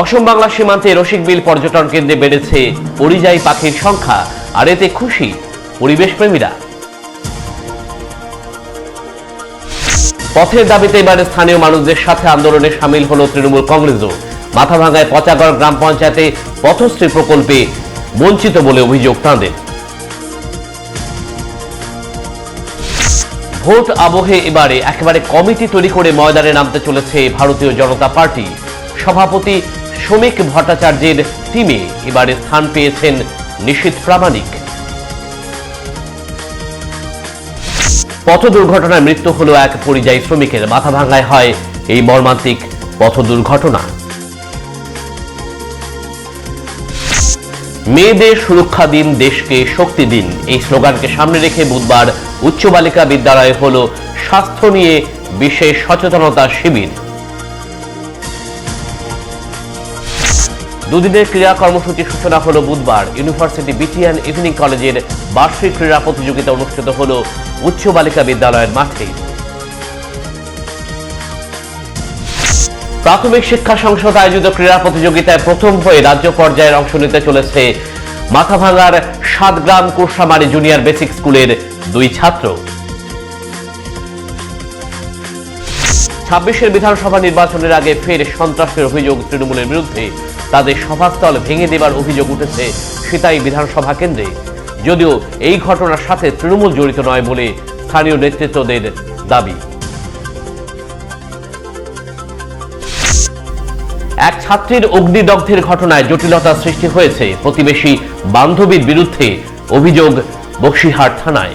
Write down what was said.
অসম বাংলা সীমান্তে রসিকবিল পর্যটন কেন্দ্রে বেড়েছে পরিযায়ী পাখির সংখ্যা, আর এতে খুশি পরিবেশ প্রেমীরা পথের দাবিতে এবারে স্থানীয় মানুষদের সাথে আন্দোলনে সামিল হলো তৃণমূল কংগ্রেসও। মাথাভাঙ্গায় পচাগড় গ্রাম পঞ্চায়েতে পথশ্রী প্রকল্পে বঞ্চিত বলে অভিযোগ তাঁদের। ভোট আবহে এবারে একেবারে কমিটি তৈরি করে ময়দানে নামতে চলেছে ভারতীয় জনতা পার্টি। সভাপতি শ্রমিক ভট্টাচার্যের টিমে এবারে স্থান পেয়েছেন নিশীথ প্রামাণিক। পথ দুর্ঘটনায় মৃত্যু হলো এক পরিযায়ী শ্রমিকের। মাথা ভাঙায় হয় এই মর্মান্তিক পথ দুর্ঘটনা মেয়েদের সুরক্ষা দিন, দেশকে শক্তি দিন। এই স্লোগানকে সামনে রেখে বুধবার উচ্চ বালিকা বিদ্যালয়ে হল স্বাস্থ্য নিয়ে বিশেষ সচেতনতা শিবির। দুদিনের ক্রীড়া কর্মসূচির সূচনা হলো বুধবার। ইউনিভার্সিটি বিটিএন ইভিনিং কলেজের বার্ষিক ক্রীড়া প্রতিযোগিতা অনুষ্ঠিত হলো উচ্চ বালিকা বিদ্যালয়ের মাঠে। প্রাথমিক শিক্ষা সংসদ আয়োজিত ক্রীড়া প্রতিযোগিতায় প্রথম হয়ে রাজ্য পর্যায়ের অংশ নিতে চলেছে মাথাভাঙার সাতগ্রাম কুরসামারি জুনিয়র বেসিক স্কুলের দুই ছাত্র। ছাব্বিশের বিধানসভা নির্বাচনের আগে ফের সন্ত্রাসের অভিযোগ তৃণমূলের বিরুদ্ধে। তাদের সভাস্থল ভেঙে দেবার অভিযোগ উঠেছে সিতাই বিধানসভা কেন্দ্রে। যদিও এই ঘটনার সাথে তৃণমূল জড়িত নয় বলে স্থানীয় নেতৃত্বদের দাবি। এক ছাত্রীর অগ্নিদগ্ধের ঘটনায় জটিলতা সৃষ্টি হয়েছে। প্রতিবেশী বান্ধবীর বিরুদ্ধে অভিযোগ বক্সিহাট থানায়।